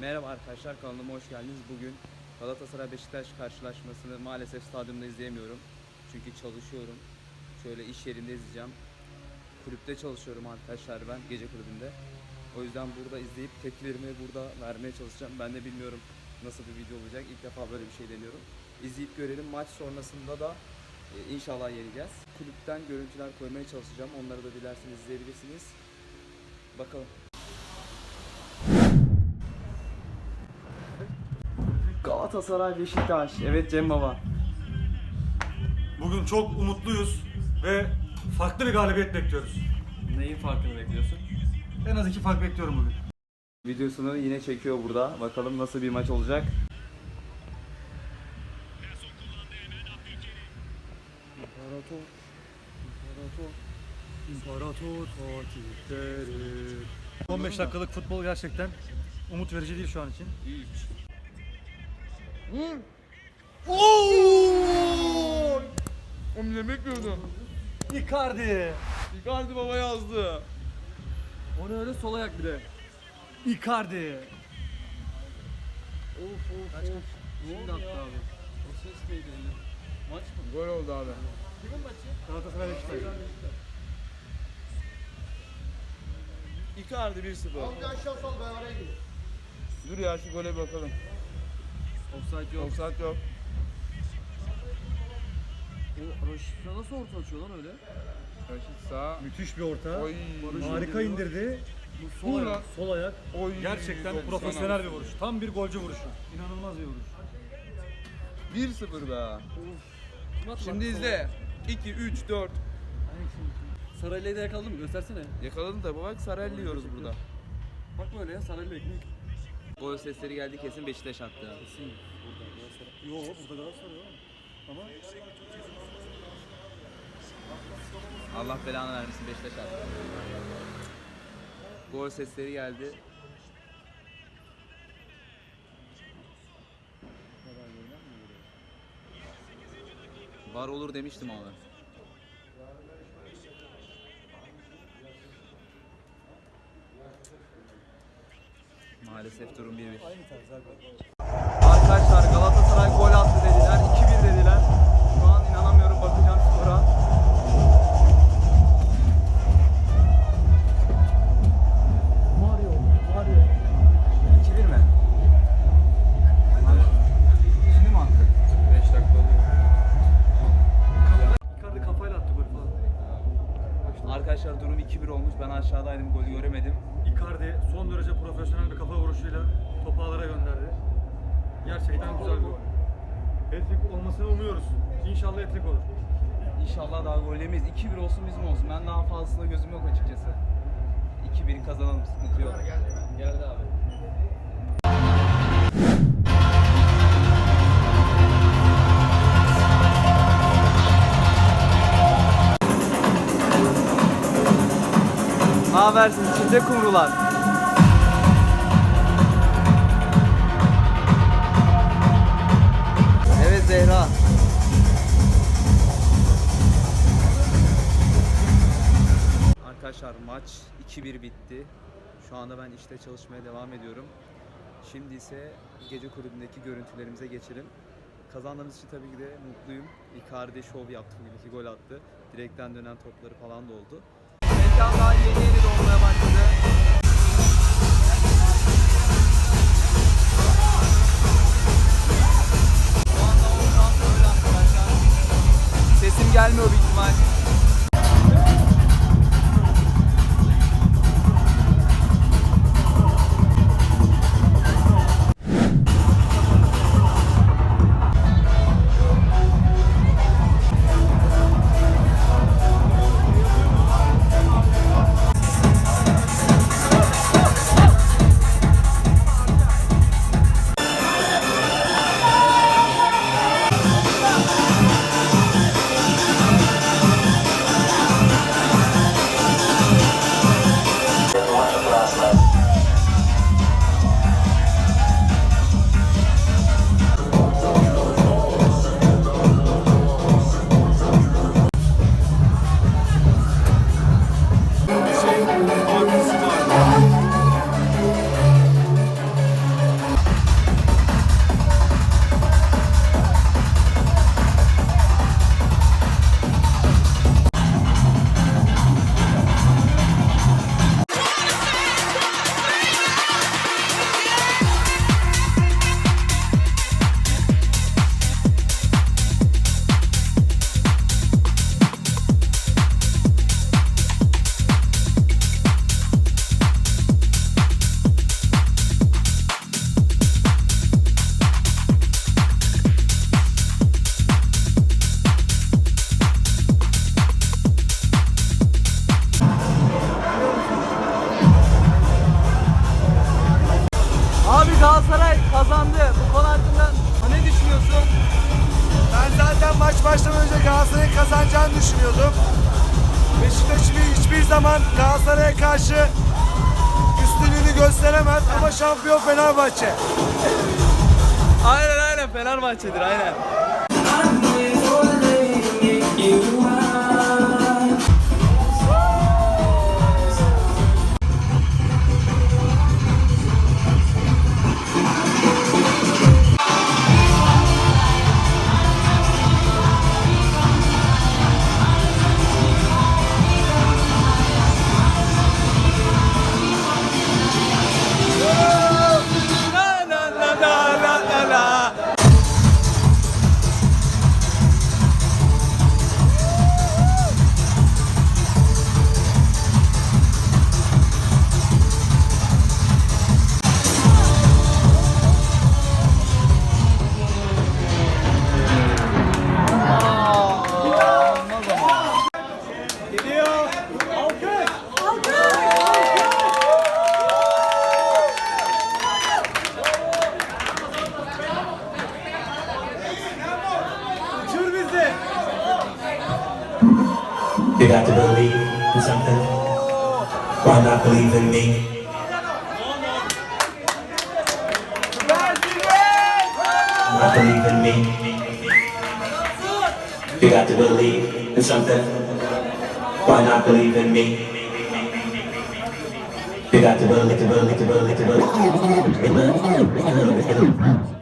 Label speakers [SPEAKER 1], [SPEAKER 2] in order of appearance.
[SPEAKER 1] Merhaba arkadaşlar kanalıma hoş geldiniz. Bugün Galatasaray Beşiktaş karşılaşmasını maalesef stadyumda izleyemiyorum. Çünkü çalışıyorum. Şöyle iş yerinde izleyeceğim. Kulüpte çalışıyorum arkadaşlar ben gece kulübünde. O yüzden burada izleyip tepkilerimi burada vermeye çalışacağım. Ben de bilmiyorum nasıl bir video olacak. İlk defa böyle bir şey deniyorum. İzleyip görelim. Maç sonrasında da e, inşallah yeneceğiz. Kulüpten görüntüler koymaya çalışacağım. Onları da dilerseniz izleyebilirsiniz. Bakalım. Galatasaray Beşiktaş. Evet Cem Baba.
[SPEAKER 2] Bugün çok umutluyuz ve farklı bir galibiyet bekliyoruz.
[SPEAKER 1] Neyin farkını bekliyorsun?
[SPEAKER 2] En az iki fark bekliyorum bugün.
[SPEAKER 1] Videosunu yine çekiyor burada. Bakalım nasıl bir maç olacak.
[SPEAKER 2] İmparator, imparator, imparator fatihleri. 15 dakikalık futbol gerçekten umut verici değil şu an için.
[SPEAKER 1] Oo! Oğlum bekliyordum?
[SPEAKER 2] Icardi.
[SPEAKER 1] Icardi baba yazdı.
[SPEAKER 3] O ne öyle sol ayak bir de.
[SPEAKER 2] Icardi.
[SPEAKER 3] Of of of. Şimdi attı abi. O ses neydi öyle? Maç mı?
[SPEAKER 1] Gol oldu abi.
[SPEAKER 3] Kimin maçı?
[SPEAKER 2] Galatasaray Beşiktaş.
[SPEAKER 1] Icardi 1-0. Dur ya şu gole bakalım.
[SPEAKER 3] Offside yok.
[SPEAKER 1] Offside yok.
[SPEAKER 3] O Raşit'e nasıl orta açıyor lan öyle?
[SPEAKER 1] Raşit sağ.
[SPEAKER 2] Müthiş bir orta.
[SPEAKER 1] Oy.
[SPEAKER 2] Harika indirdi.
[SPEAKER 3] Bu sol
[SPEAKER 1] Vur
[SPEAKER 3] ayak.
[SPEAKER 2] Sol ayak.
[SPEAKER 1] Oy.
[SPEAKER 2] Gerçekten
[SPEAKER 1] 90
[SPEAKER 2] profesyonel bir vuruş. Tam bir golcü vuruşu. İnanılmaz bir vuruş.
[SPEAKER 1] 1-0 be.
[SPEAKER 3] Attı
[SPEAKER 1] Şimdi
[SPEAKER 3] sol
[SPEAKER 1] izle.
[SPEAKER 3] ayak?
[SPEAKER 1] 2, 3, 4.
[SPEAKER 3] Saraylı'yı da yakaladın mı? Göstersene.
[SPEAKER 1] Yakaladın tabi bak Sarelli yiyoruz burada.
[SPEAKER 3] Bak böyle ya Saraylı ekmek.
[SPEAKER 1] Gol sesleri geldi kesin Beşiktaş attı.
[SPEAKER 3] Kesin. Burada Galatasaray.
[SPEAKER 2] Yo burada Galatasaray var. Ama
[SPEAKER 1] Allah belanı vermesin Beşiktaş attı. Gol sesleri geldi. Var olur demiştim abi. Maalesef durum 1-1.
[SPEAKER 2] aynı tarz abi.
[SPEAKER 1] Arkadaşlar Galatasaray gol attı dediler. 2-1 dediler. Şu an inanamıyorum bakacağım skora.
[SPEAKER 2] Mario, Mario.
[SPEAKER 1] 2-1 mi? Şimdi mi attı? 5 dakika oluyor.
[SPEAKER 2] Icardi kafayla attı gol falan.
[SPEAKER 1] Arkadaşlar durum 2-1 olmuş. Ben aşağıdaydım. Golü göremedim.
[SPEAKER 2] Icardi son derece profesyonel bir kafa vuruşuyla topu ağlara gönderdi. Gerçekten güzel bir gol. Hat-trick olmasını umuyoruz. İnşallah hat-trick olur.
[SPEAKER 1] İnşallah daha gol yemeyiz. 2-1 olsun bizim olsun. Ben daha fazlasına gözüm yok açıkçası. 2-1 kazanalım. Sıkıntı yok.
[SPEAKER 3] Geldi abi.
[SPEAKER 1] Ne habersin? İçinde kumrular. Evet Zehra. Arkadaşlar maç 2-1 bitti. Şu anda ben işte çalışmaya devam ediyorum. Şimdi ise gece kulübündeki görüntülerimize geçelim. Kazandığımız için tabii ki de mutluyum. Icardi şov yaptı, bugün iki gol attı. Direkten dönen topları falan da oldu. Mekan daha yeni gelmiyor büyük ihtimal.
[SPEAKER 4] Başlamadan önce Galatasaray'ın kazanacağını düşünüyordum. Beşiktaş hiçbir, hiçbir zaman Galatasaray'a karşı üstünlüğünü gösteremez ama şampiyon Fenerbahçe.
[SPEAKER 1] Aynen aynen Fenerbahçe'dir aynen.
[SPEAKER 5] In something. Why not believe in me? Not believe in me. You got to believe in something. Why not believe in me? You got to believe, to believe, to believe, to believe.